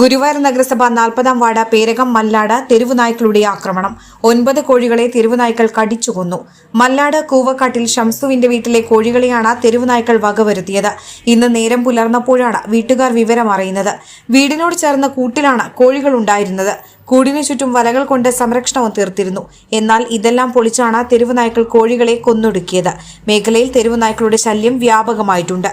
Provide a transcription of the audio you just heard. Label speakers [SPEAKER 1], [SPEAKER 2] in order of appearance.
[SPEAKER 1] Guruvayur നഗരസഭ നാൽപ്പതാം ward Perakam Mallard തെരുവുനായ്ക്കളുടെ ആക്രമണം. ഒൻപത് കോഴികളെ തെരുവുനായ്ക്കൾ കടിച്ചുകൊന്നു. മല്ലാട് കൂവക്കാട്ടിൽ ഷംസുവിന്റെ വീട്ടിലെ കോഴികളെയാണ് തെരുവുനായ്ക്കൾ വകവരുത്തിയത്. ഇന്ന് നേരം പുലർന്നപ്പോഴാണ് വീട്ടുകാർ വിവരം അറിയുന്നത്. വീടിനോട് ചേർന്ന കൂട്ടിലാണ് കോഴികൾ ഉണ്ടായിരുന്നത്. കൂടിനു ചുറ്റും വലകൾ കൊണ്ട് സംരക്ഷണവും തീർത്തിരുന്നു. എന്നാൽ ഇതെല്ലാം പൊളിച്ചാണ് തെരുവുനായ്ക്കൾ കോഴികളെ കൊന്നൊടുക്കിയത്. മേഖലയിൽ തെരുവുനായ്ക്കളുടെ ശല്യം വ്യാപകമായിട്ടുണ്ട്.